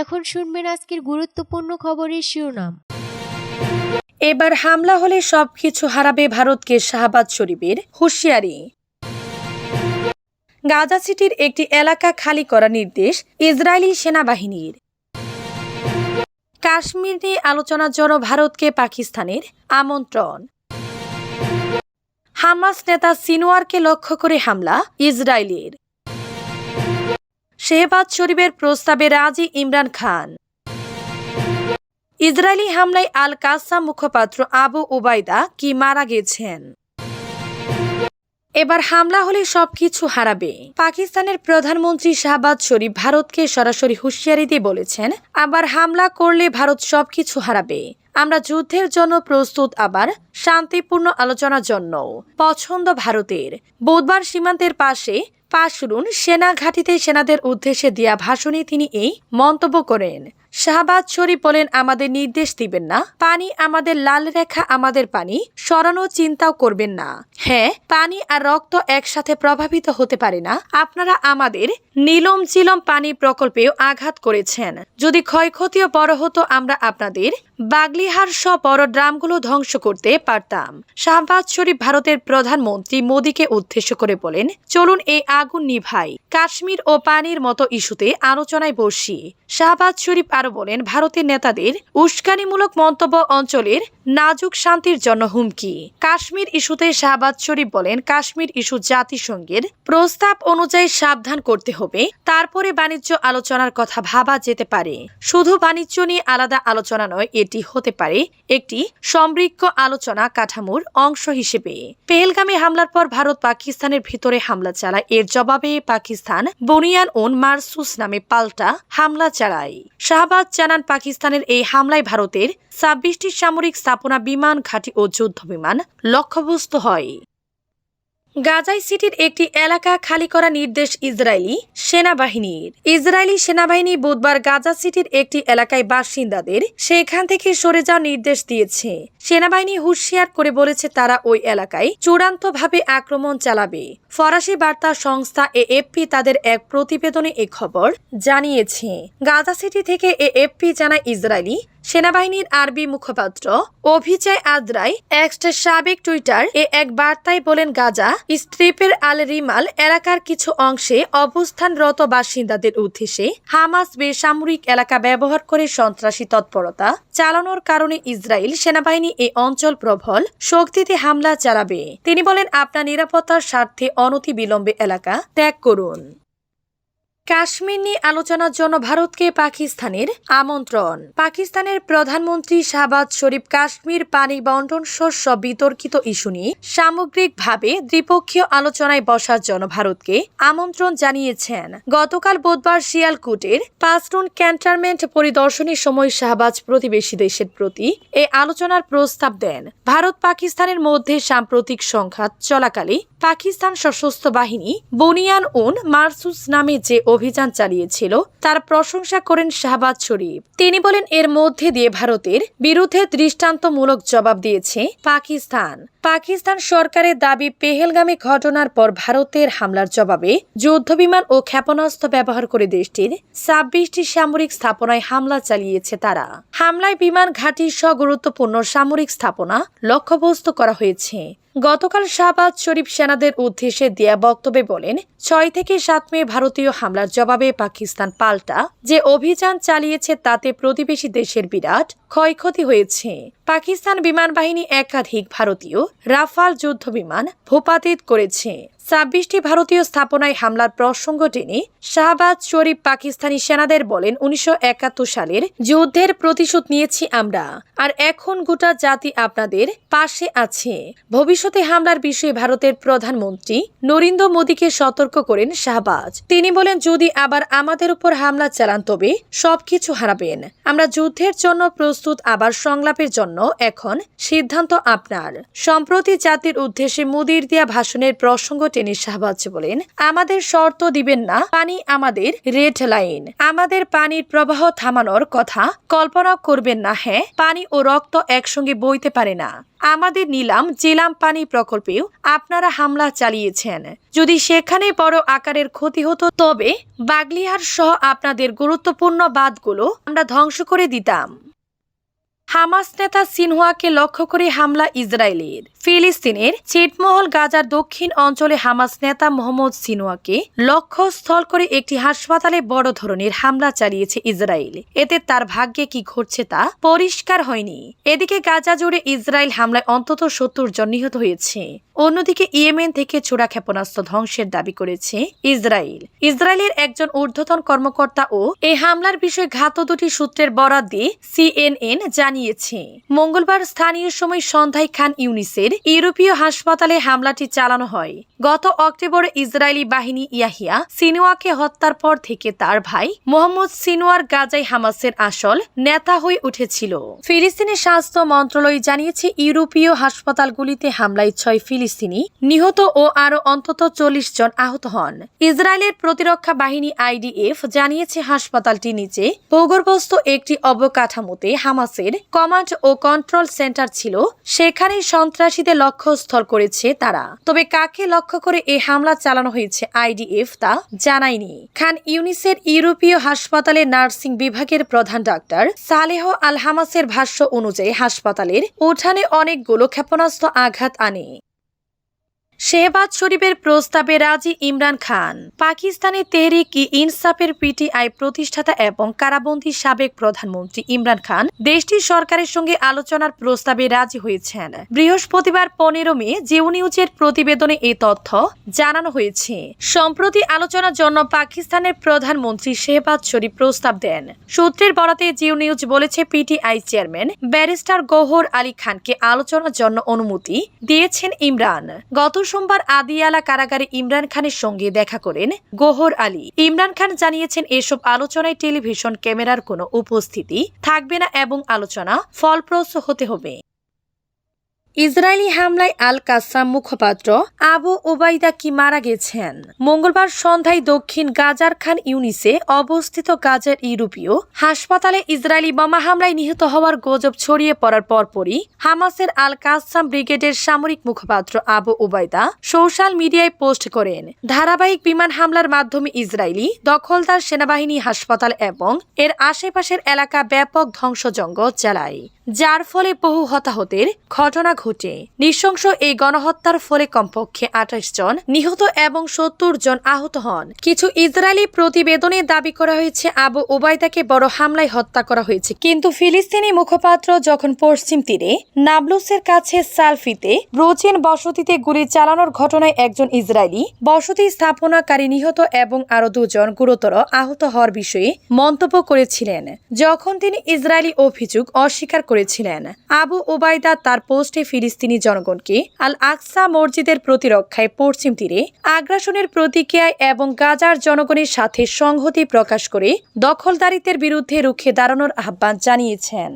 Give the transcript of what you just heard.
এখন শুনবেন আজকের গুরুত্বপূর্ণ খবরের শিরোনাম। এবার হামলা হলে সবকিছু হারাবে ভারতকে শাহবাজ শরীফের হুঁশিয়ারি। গাজা সিটির একটি এলাকা খালি করার নির্দেশ ইসরায়েলি সেনাবাহিনীর। কাশ্মীর নিয়ে আলোচনার জন্য ভারতকে পাকিস্তানের আমন্ত্রণ। হামাস নেতা সিনোয়ারকে লক্ষ্য করে হামলা ইসরায়েলের। শেহবাজ শরীফের প্রস্তাবে রাজি ইমরান খান। ইসরায়েলি হামলায় আল কাসাম মুখপাত্র আবু ওবায়দা কি মারা গেছেন? এবার হামলা হলে সবকিছু হারাবে। পাকিস্তানের প্রধানমন্ত্রী শাহবাজ শরীফ ভারতকে সরাসরি হুঁশিয়ারি দিয়ে বলেছেন, আবার হামলা করলে ভারত সবকিছু হারাবে। আমরা যুদ্ধের জন্য প্রস্তুত আবার শান্তিপূর্ণ আলোচনার জন্য পছন্দ ভারতের। বুধবার সীমান্তের পাশে পাশরুন সেনা ঘাঁটিতে সেনাদের উদ্দেশ্যে দেয়া ভাষণে তিনি এই মন্তব্য করেন। শাহবাজ শরীফ বলেন, আমাদের নির্দেশ দিবেন না। পানি আমাদের লাল রেখা, আমাদের পানি। সরানো চিন্তাও করবেন না। হ্যাঁ পানি আর রক্ত একসাথে প্রভাবিত হতে পারে না। আপনারা আমাদের নীলম চিলম পানি প্রকল্পেও আঘাত করেছেন। যদি ক্ষয়ক্ষতিও বড় হতো, আমরা আপনাদের বাগলিহার সব বড় ড্রামগুলো ধ্বংস করতে পারতাম। শাহবাজ শরীফ ভারতের প্রধানমন্ত্রী মোদীকে উদ্দেশ্য করে বলেন, চলুন এই আগুন নিভাই। কাশ্মীর ও পানির মতো ইস্যুতে আলোচনায় বসি। শাহবাজ শরীফ আরও বলেন, ভারতের নেতাদের উস্কানিমূলক মন্তব্য অঞ্চলের নাজুক শান্তির জন্য হুমকি। কাশ্মীর ইস্যুতে শাহবাজ শরীফ বলেন, কাশ্মীর ইস্যু জাতিসংঘের প্রস্তাব অনুযায়ী সাবধান করতে হবে। তারপরে বাণিজ্য আলোচনার কথা ভাবা যেতে পারে। শুধু বাণিজ্য নিয়ে আলাদা আলোচনা নয় এটি হতে পারে একটি সমৃদ্ধ আলোচনা কাঠামোর অংশ হিসেবে। পেহেলগামে হামলার পর ভারত পাকিস্তানের ভিতরে হামলা চালায়। এর জবাবে পাকিস্তান বনিয়ান ওন মারসুস নামে পাল্টা হামলা চালায়। শাহবাজ জানান, পাকিস্তানের এই হামলায় ভারতের ছাব্বিশটি সামরিক স্থাপনা, বিমান ঘাঁটি ও যুদ্ধ বিমান লক্ষ্যবস্তু হয়। গাজাই সিটির একটি এলাকা খালি করা নির্দেশ ইসরায়েলি সেনাবাহিনীর। ইসরায়েলি সেনাবাহিনী বুধবার গাজা সিটির একটি এলাকায় বাসিন্দাদের সেখান থেকে সরে যাওয়ার নির্দেশ দিয়েছে। সেনাবাহিনী হুঁশিয়ার করে বলেছে তারা ওই এলাকায় চূড়ান্তভাবে আক্রমণ চালাবে। ফরাসি বার্তা সংস্থা এএফপি তাদের এক প্রতিবেদনে এ খবর জানিয়েছে। গাজা সিটি থেকে এএফপি জানায়, ইসরায়েলি সেনাবাহিনীর আরবি মুখপাত্র অভিজয় আদ্রাই এক্সটের সাবেক টুইটার এ এক বার্তায় বলেন, গাজা, স্ট্রিপের আল রিমাল এলাকার কিছু অংশে অবস্থানরত বাসিন্দাদের উদ্দেশ্যে হামাস বেসামরিক এলাকা ব্যবহার করে সন্ত্রাসী তৎপরতা চালানোর কারণে ইসরায়েল সেনাবাহিনী এই অঞ্চল প্রবল শক্তিতে হামলা চালাবে। তিনি বলেন, আপনার নিরাপত্তার স্বার্থে অনতি বিলম্বে এলাকা ত্যাগ করুন। কাশ্মীর নিয়ে আলোচনার জন্য ভারতকে পাকিস্তানের আমন্ত্রণ। পাকিস্তানের প্রধানমন্ত্রী শাহবাজ শরীফ কাশ্মীর পানি বন্টন শস্য বিতর্কিত ইস্যু নিয়ে সামগ্রিকভাবে দ্বিপক্ষীয় আলোচনায় বসার জন্য ভারতকে আমন্ত্রণ জানিয়েছেন। গতকাল বুধবার শিয়ালকুটের পাঁচটুন ক্যান্টনমেন্ট পরিদর্শনের সময় শাহবাজ প্রতিবেশী দেশের প্রতি এ আলোচনার প্রস্তাব দেন। ভারত পাকিস্তানের মধ্যে সাম্প্রতিক সংঘাত চলাকালে পাকিস্তান সশস্ত্র বাহিনী বনিয়ান উন মারসুস নামে যে অভিযান চালিয়েছিল। তার প্রশংসা করেন শাহবাজ শরীফ। তিনি বলেন, এর মধ্যে দিয়ে ভারতের বিরুদ্ধে দৃষ্টান্তমূলক জবাব দিয়েছে পাকিস্তান। পাকিস্তান সরকারের দাবি, পেহেলগামী ঘটনার পর ভারতের হামলার জবাবে যুদ্ধবিমান ও ক্ষেপণাস্ত্র ব্যবহার করে দেশটির ছাব্বিশটি সামরিক স্থাপনায় হামলা চালিয়েছে তারা। হামলায় বিমান ঘাঁটি সহ গুরুত্বপূর্ণ সামরিক স্থাপনা লক্ষ্যবস্তু করা হয়েছে। গতকাল শাহবাজ শরীফ সেনাদের উদ্দেশ্যে দেয়া বক্তব্যে বলেন, ছয় থেকে সাত মে ভারতীয় হামলার জবাবে পাকিস্তান পাল্টা, যে অভিযান চালিয়েছে তাতে প্রতিবেশী দেশের বিরাট ক্ষয়ক্ষতি হয়েছে। পাকিস্তান বিমান বাহিনী একাধিক ভারতীয় রাফাল যুদ্ধ বিমান ভূপাতিত করেছে। ছাব্বিশটি ভারতীয় স্থাপনায় হামলার প্রসঙ্গ টেনে শাহবাজ শরীফ পাকিস্তানি সেনাদের বলেন, উনিশশো একাত্তর সালের যুদ্ধের প্রতিশোধ নিয়েছি আমরা, আর এখন গোটা জাতি আপনাদের পাশে আছে। ভবিষ্যতে হামলার বিষয়ে ভারতের প্রধানমন্ত্রী নরেন্দ্র মোদীকে সতর্ক করেন শাহবাজ। তিনি বলেন, যদি আবার আমাদের উপর হামলা চালান, তবে সবকিছু হারাবেন। আমরা যুদ্ধের জন্য প্রস্তুত প্রস্তুত আবার সংলাপের জন্য এখন সিদ্ধান্ত আপনার। সম্প্রতি জাতির উদ্দেশ্যে মুদির দিয়া ভাষণের প্রসঙ্গ টেনে শাহবাজ বলেন, আমাদের শর্ত দিবেন না, পানি আমাদের রেড লাইন। আমাদের পানির প্রবাহ থামানোর কথা কল্পনা করবেন না হ্যাঁ পানি ও রক্ত একসঙ্গে বইতে পারে না। আমাদের নিলাম জেলাম পানি প্রকল্পেও আপনারা হামলা চালিয়েছেন। যদি সেখানে বড় আকারের ক্ষতি হতো, তবে বাগলিহার সহ আপনাদের গুরুত্বপূর্ণ বাঁধগুলো আমরা ধ্বংস করে দিতাম। হামাস নেতা সিনহুয়াকে লক্ষ্য করে হামলা ইসরায়েলের। ফিলিস্তিনের ছিটমহল গাজার দক্ষিণ অঞ্চলে হামাস নেতা মোহাম্মদ সিনহুয়াকে লক্ষ্যস্থল করে একটি হাসপাতালে বড় ধরনের হামলা চালিয়েছে ইসরায়েল। এতে তার ভাগ্যে কি ঘটছে তা পরিষ্কার হয়নি। এদিকে গাজা জুড়ে ইসরায়েল হামলায় অন্তত সত্তর জন নিহত হয়েছে। অন্যদিকে ইয়েমেন থেকে ছোড়া ক্ষেপণাস্ত্র ধ্বংসের দাবি করেছে ইসরায়েল। ইসরায়েলের একজন ঊর্ধ্বতন কর্মকর্তা ও এই হামলার বিষয়ে ঘাত দুটি সূত্রের বরাদ দিয়ে সিএনএন জানিয়েছে। মঙ্গলবার স্থানীয় সময় সন্ধ্যায় খান ইউনিসের ইউরোপীয় হাসপাতালে হামলাটি চালানো হয়। গত অক্টোবরে ইসরায়েলি বাহিনী ইয়াহিয়া সিনোয়াকে হত্যার পর থেকে তার ভাই মোহাম্মদ সিনোয়ার গাজাই হামাসের আসল নেতা হয়ে উঠেছিল। ফিলিস্তিনের স্বাস্থ্য মন্ত্রণালয় জানিয়েছে, ইউরোপীয় হাসপাতালগুলিতে হামলায় ছয় ফিলিস্তিনি নিহত ও আরও অন্তত চল্লিশ জন আহত হন। ইসরায়েলের প্রতিরক্ষা বাহিনী আইডিএফ জানিয়েছে হাসপাতালটি নিচে ভূগর্ভস্থ একটি অবকাঠামোতে হামাসের কমান্ড ও কন্ট্রোল সেন্টার ছিল, সেখানেই সন্ত্রাসীদের লক্ষ্যস্থল করেছে তারা। তবে কাকে লক্ষ্য করে এই হামলা চালানো হয়েছে আইডিএফ তা জানায়নি। খান ইউনিসের ইউরোপীয় হাসপাতালে নার্সিং বিভাগের প্রধান ডাক্তার সালেহ আলহামাসের ভাষ্য অনুযায়ী হাসপাতালের উঠানে অনেকগুলো ক্ষেপণাস্ত্র আঘাত আনে। শেহবাজ শরীফের প্রস্তাবে রাজি ইমরান খান। পাকিস্তানের তেহরিক ই ইনসাফের পিটিআই প্রতিষ্ঠাতা এবং কারাবন্দী সাবেক প্রধানমন্ত্রী ইমরান খান দেশটির সরকারের সঙ্গে আলোচনার প্রস্তাবে রাজি হয়েছেন। বৃহস্পতিবার পনেরো মে জিও নিউজের প্রতিবেদনে এ তথ্য জানানো হয়েছে। সম্প্রতি আলোচনার জন্য পাকিস্তানের প্রধানমন্ত্রী শেহবাজ শরীফ প্রস্তাব দেন। সূত্রের বরাতে জিও নিউজ বলেছে, PTI chairman barrister Gohar Ali খানকে আলোচনার জন্য অনুমতি দিয়েছেন ইমরান। গত সোমবার আদিয়ালা কারাগারে ইমরান খানের সঙ্গে দেখা করেন গোহর আলী। ইমরান খান জানিয়েছেন, এসব আলোচনায় টেলিভিশন ক্যামেরার কোনো উপস্থিতি থাকবে না এবং আলোচনা ফলপ্রসূ হতে হবে। ইসরায়েলি হামলায় আল কাসাম মুখপাত্র আবু ওবাইদা কি মারা গেছেন? মঙ্গলবার সন্ধ্যায় দক্ষিণ গাজার খান ইউনিসে অবস্থিত গাজার ইউরোপীয় হাসপাতালে ইসরায়েলি বোমা হামলায় নিহত হওয়ার গজব ছড়িয়ে পড়ার পরপরই হামাসের আল কাসাম ব্রিগেডের সামরিক মুখপাত্র আবু ওবায়দা সোশ্যাল মিডিয়ায় পোস্ট করেন, ধারাবাহিক বিমান হামলার মাধ্যমে ইসরায়েলি দখলদার সেনাবাহিনী হাসপাতাল এবং এর আশেপাশের এলাকা ব্যাপক ধ্বংসজঙ্গ চালায়। যার ফলে বহু হতাহতের ঘটনা ঘটে। নৃশংস এই গণহত্যার ফলে কমপক্ষে আঠাশ জন নিহত এবং সত্তর জন আহত হন। কিছু ইসরায়েলি প্রতিবেদনে দাবি করা হয়েছে, আবু ওবায়দাকে বড় হামলায় হত্যা করা হয়েছে। কিন্তু ফিলিস্তিনি মুখপাত্র যখন পশ্চিম তীরে নাবলুসের কাছে সালফিতে ব্রোচেন বসতিতে গুলি চালানোর ঘটনায় একজন ইসরায়েলি বসতি স্থাপনাকারী নিহত এবং আরও দুজন গুরুতর আহত হওয়ার বিষয়ে মন্তব্য করেছিলেন, যখন তিনি ইসরায়েলি অভিযোগ অস্বীকার করেছিলেন। আবু ওবায়দা তার পোস্টে ফিলিস্তিনি জনগণকে আল আকসা মসজিদের প্রতিরক্ষায় পশ্চিম তীরে আগ্রাসনের প্রতিক্রিয়ায় এবং গাজার জনগণের সাথে সংহতি প্রকাশ করে দখলদারিত্বের বিরুদ্ধে রুখে দাঁড়ানোর আহ্বান জানিয়েছেন।